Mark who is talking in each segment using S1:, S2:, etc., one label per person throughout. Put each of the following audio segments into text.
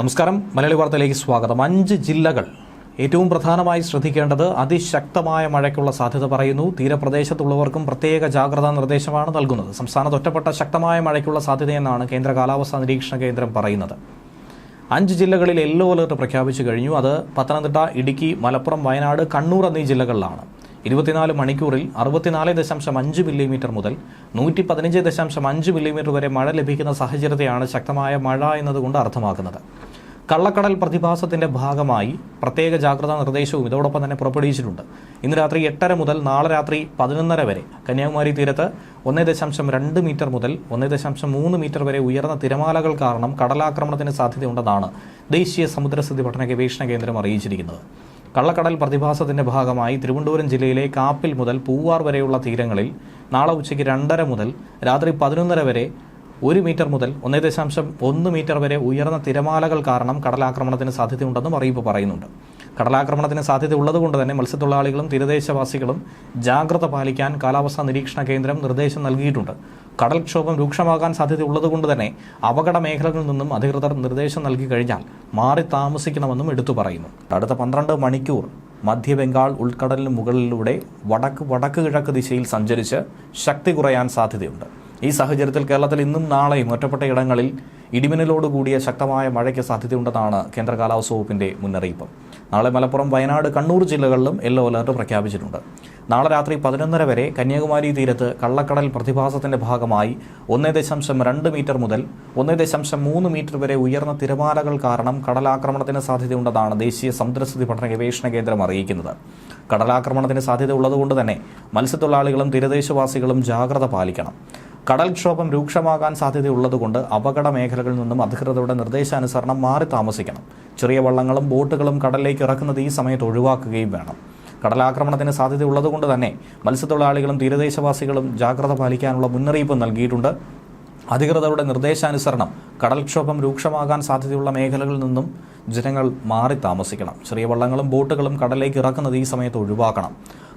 S1: നമസ്കാരം. മലയാളി വാർത്തയിലേക്ക് സ്വാഗതം. അഞ്ച് ജില്ലകൾ ഏറ്റവും പ്രധാനമായി ശ്രദ്ധിക്കേണ്ടത് അതിശക്തമായ മഴയ്ക്കുള്ള സാധ്യത പറയുന്നു. തീരപ്രദേശത്തുള്ളവർക്കും പ്രത്യേക ജാഗ്രതാ നിർദ്ദേശമാണ് നൽകുന്നത്. സംസ്ഥാനത്ത് ഒറ്റപ്പെട്ട ശക്തമായ മഴയ്ക്കുള്ള സാധ്യതയെന്നാണ് കേന്ദ്ര കാലാവസ്ഥാ നിരീക്ഷണ കേന്ദ്രം പറയുന്നത്. അഞ്ച് ജില്ലകളിൽ യെല്ലോ അലർട്ട് പ്രഖ്യാപിച്ചു കഴിഞ്ഞു. അത് പത്തനംതിട്ട ഇടുക്കി മലപ്പുറം വയനാട് കണ്ണൂർ എന്നീ ജില്ലകളിലാണ്. ഇരുപത്തിനാല് മണിക്കൂറിൽ അറുപത്തിനാല് ദശാംശം അഞ്ച് മില്ലിമീറ്റർ മുതൽ നൂറ്റി പതിനഞ്ച് ദശാംശം അഞ്ച് മില്ലിമീറ്റർ വരെ മഴ ലഭിക്കുന്ന സാഹചര്യത്തെയാണ് ശക്തമായ മഴ എന്നതുകൊണ്ട് അർത്ഥമാക്കുന്നത്. കള്ളക്കടൽ പ്രതിഭാസത്തിന്റെ ഭാഗമായി പ്രത്യേക ജാഗ്രതാ നിർദ്ദേശവും ഇതോടൊപ്പം തന്നെ പുറപ്പെടുവിച്ചിട്ടുണ്ട്. ഇന്ന് രാത്രി എട്ടര മുതൽ നാളെ രാത്രി പതിനൊന്നര വരെ കന്യാകുമാരി തീരത്ത് ഒന്നേ ദശാംശം രണ്ട് മീറ്റർ മുതൽ ഒന്നേ ദശാംശം മൂന്ന് മീറ്റർ വരെ ഉയർന്ന തിരമാലകൾ കാരണം കടലാക്രമണത്തിന് സാധ്യതയുണ്ടെന്നാണ് ദേശീയ സമുദ്രസ്ഥിതി പഠന ഗവേഷണ കേന്ദ്രം അറിയിച്ചിരിക്കുന്നത്. കള്ളക്കടൽ പ്രതിഭാസത്തിന്റെ ഭാഗമായി തിരുവനന്തപുരം ജില്ലയിലെ കാപ്പിൽ മുതൽ പൂവാർ വരെയുള്ള തീരങ്ങളിൽ നാളെ ഉച്ചയ്ക്ക് രണ്ടര മുതൽ രാത്രി പതിനൊന്നര വരെ ഒരു മീറ്റർ മുതൽ ഒന്നേ ദശാംശം ഒന്ന് മീറ്റർ വരെ ഉയർന്ന തിരമാലകൾ കാരണം കടലാക്രമണത്തിന് സാധ്യതയുണ്ടെന്നും അറിയിപ്പ് പറയുന്നുണ്ട്. കടലാക്രമണത്തിന് സാധ്യത ഉള്ളതുകൊണ്ട് തന്നെ മത്സ്യത്തൊഴിലാളികളും തീരദേശവാസികളും ജാഗ്രത പാലിക്കാൻ കാലാവസ്ഥാ നിരീക്ഷണ കേന്ദ്രം നിർദ്ദേശം നൽകിയിട്ടുണ്ട്. കടൽക്ഷോഭം രൂക്ഷമാകാൻ സാധ്യത ഉള്ളതുകൊണ്ട് തന്നെ അപകട മേഖലകളിൽ നിന്നും അധികൃതർ നിർദ്ദേശം നൽകി കഴിഞ്ഞാൽ മാറി താമസിക്കണമെന്നും എടുത്തു പറയുന്നു. അടുത്ത പന്ത്രണ്ട് മണിക്കൂർ മധ്യ ബംഗാൾ ഉൾക്കടലിന് മുകളിലൂടെ വടക്ക് വടക്ക് കിഴക്ക് ദിശയിൽ സഞ്ചരിച്ച് ശക്തി കുറയാൻ സാധ്യതയുണ്ട്. ഈ സാഹചര്യത്തിൽ കേരളത്തിൽ ഇന്നും നാളെയും ഒറ്റപ്പെട്ട ഇടങ്ങളിൽ ഇടിമിന്നലോട് കൂടിയ ശക്തമായ മഴയ്ക്ക് സാധ്യതയുണ്ടെന്നാണ് കേന്ദ്ര കാലാവസ്ഥ വകുപ്പിന്റെ മുന്നറിയിപ്പ്. നാളെ മലപ്പുറം വയനാട് കണ്ണൂർ ജില്ലകളിലും യെല്ലോ അലർട്ട് പ്രഖ്യാപിച്ചിട്ടുണ്ട്. നാളെ രാത്രി പതിനൊന്നര വരെ കന്യാകുമാരി തീരത്ത് കള്ളക്കടൽ പ്രതിഭാസത്തിന്റെ ഭാഗമായി ഒന്നേ ദശാംശം രണ്ട് മീറ്റർ മുതൽ ഒന്നേ ദശാംശം മൂന്ന് മീറ്റർ വരെ ഉയർന്ന തിരമാലകൾ കാരണം കടലാക്രമണത്തിന് സാധ്യതയുണ്ടെന്നാണ് ദേശീയ സമുദ്രസ്ഥിതി പഠന ഗവേഷണ കേന്ദ്രം അറിയിക്കുന്നത്. കടലാക്രമണത്തിന് സാധ്യത ഉള്ളതുകൊണ്ട് തന്നെ മത്സ്യത്തൊഴിലാളികളും തീരദേശവാസികളും ജാഗ്രത പാലിക്കണം. കടൽക്ഷോഭം രൂക്ഷമാകാൻ സാധ്യതയുള്ളതുകൊണ്ട് അപകട മേഖലകളിൽ നിന്നും അധികൃതരുടെ നിർദ്ദേശാനുസരണം മാറി താമസിക്കണം. ചെറിയ വള്ളങ്ങളും ബോട്ടുകളും കടലിലേക്ക് ഇറക്കുന്നത് ഈ സമയത്ത് ഒഴിവാക്കുകയും വേണം. കടലാക്രമണത്തിന് സാധ്യതയുള്ളതുകൊണ്ട് തന്നെ മത്സ്യത്തൊഴിലാളികളും തീരദേശവാസികളും ജാഗ്രത പാലിക്കാനുള്ള മുന്നറിയിപ്പ് നൽകിയിട്ടുണ്ട്. അധികൃതരുടെ നിർദ്ദേശാനുസരണം കടൽക്ഷോഭം രൂക്ഷമാകാൻ സാധ്യതയുള്ള മേഖലകളിൽ നിന്നും ജനങ്ങൾ മാറി താമസിക്കണം. ചെറിയ വള്ളങ്ങളും ബോട്ടുകളും കടലിലേക്ക് ഇറക്കുന്നത് ഈ സമയത്ത് ഒഴിവാക്കണം.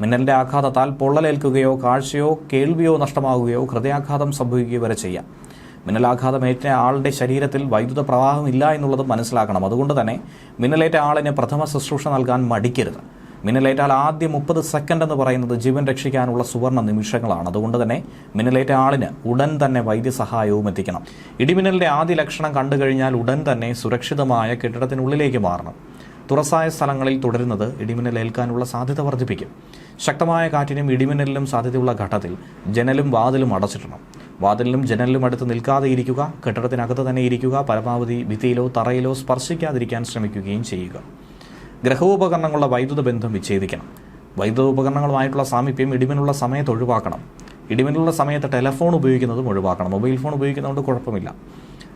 S1: മിന്നലിന്റെ ആഘാതത്താൽ പൊള്ളലേൽക്കുകയോ കാഴ്ചയോ കേൾവിയോ നഷ്ടമാവുകയോ ഹൃദയാഘാതം സംഭവിക്കുകയോ വരെ ചെയ്യാം. മിന്നലാഘാതമേറ്റ ആളുടെ ശരീരത്തിൽ വൈദ്യുത പ്രവാഹമില്ല എന്നുള്ളത് മനസ്സിലാക്കണം. അതുകൊണ്ട് തന്നെ മിന്നലേറ്റ ആളിന് പ്രഥമ ശുശ്രൂഷ നൽകാൻ മടിക്കരുത്. മിന്നലേറ്റാൽ ആദ്യം മുപ്പത് സെക്കൻഡ് എന്ന് പറയുന്നത് ജീവൻ രക്ഷിക്കാനുള്ള സുവർണ നിമിഷങ്ങളാണ്. അതുകൊണ്ട് തന്നെ മിന്നലേറ്റ ആളിന് ഉടൻ തന്നെ വൈദ്യസഹായവും എത്തിക്കണം. ഇടിമിന്നലിന്റെ ആദ്യ ലക്ഷണം കണ്ടുകഴിഞ്ഞാൽ ഉടൻ തന്നെ സുരക്ഷിതമായ കെട്ടിടത്തിനുള്ളിലേക്ക് മാറണം. തുറസായ സ്ഥലങ്ങളിൽ തുടരുന്നത് ഇടിമിന്നലേൽക്കാനുള്ള സാധ്യത വർദ്ധിപ്പിക്കും. ശക്തമായ കാറ്റിനും ഇടിമിന്നലിനും സാധ്യതയുള്ള ഘട്ടത്തിൽ ജനലും വാതിലും അടച്ചിടണം. വാതിലിനും ജനലിലും അടുത്ത് നിൽക്കാതെ ഇരിക്കുക കെട്ടിടത്തിനകത്ത് തന്നെ ഇരിക്കുക പരമാവധി ഭിത്തിയിലോ തറയിലോ സ്പർശിക്കാതിരിക്കാൻ ശ്രമിക്കുകയും ചെയ്യുക. ഗ്രഹോപകരണങ്ങളുടെ വൈദ്യുത ബന്ധം വിച്ഛേദിക്കണം. വൈദ്യുത ഉപകരണങ്ങളുമായിട്ടുള്ള സാമീപ്യം ഇടിമിനുള്ള സമയത്ത് ഒഴിവാക്കണം. ഇടിമിനുള്ള സമയത്ത് ടെലഫോൺ ഉപയോഗിക്കുന്നതും ഒഴിവാക്കണം. മൊബൈൽ ഫോൺ ഉപയോഗിക്കുന്നതുകൊണ്ട് കുഴപ്പമില്ല.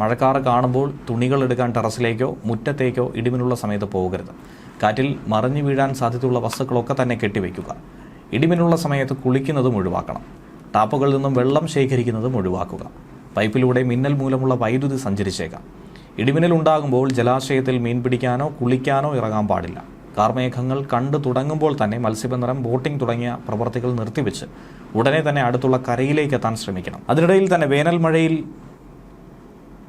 S1: മഴക്കാറ് കാണുമ്പോൾ തുണികൾ എടുക്കാൻ ടെറസിലേക്കോ മുറ്റത്തേക്കോ ഇടിമിനുള്ള സമയത്ത് പോകരുത്. കാറ്റിൽ മറിഞ്ഞു വീഴാൻ സാധ്യതയുള്ള വസ്തുക്കളൊക്കെ തന്നെ കെട്ടിവെക്കുക ഇടിമിനുള്ള സമയത്ത് കുളിക്കുന്നതും ഒഴിവാക്കണം. ടാപ്പുകളിൽ നിന്നും വെള്ളം ശേഖരിക്കുന്നതും ഒഴിവാക്കുക. പൈപ്പിലൂടെ മിന്നൽ മൂലമുള്ള വൈദ്യുതി സഞ്ചരിച്ചേക്കാം. ഇടിമിന്നൽ ഉണ്ടാകുമ്പോൾ ജലാശയത്തിൽ മീൻ പിടിക്കാനോ കുളിക്കാനോ ഇറങ്ങാൻ പാടില്ല. കാർമേഘങ്ങൾ കണ്ടു തുടങ്ങുമ്പോൾ തന്നെ മത്സ്യബന്ധനം ബോട്ടിംഗ് തുടങ്ങിയ പ്രവർത്തികൾ നിർത്തിവെച്ച് ഉടനെ തന്നെ അടുത്തുള്ള കരയിലേക്ക് എത്താൻ ശ്രമിക്കണം. അതിനിടയിൽ തന്നെ വേനൽ മഴയിൽ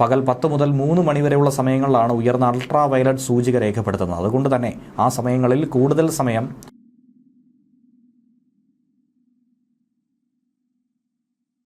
S1: പകൽ പത്ത് മുതൽ മൂന്ന് മണിവരെയുള്ള സമയങ്ങളിലാണ് ഉയർന്ന അൾട്രാ വയലറ്റ് സൂചിക രേഖപ്പെടുത്തുന്നത്. അതുകൊണ്ട് തന്നെ ആ സമയങ്ങളിൽ കൂടുതൽ സമയം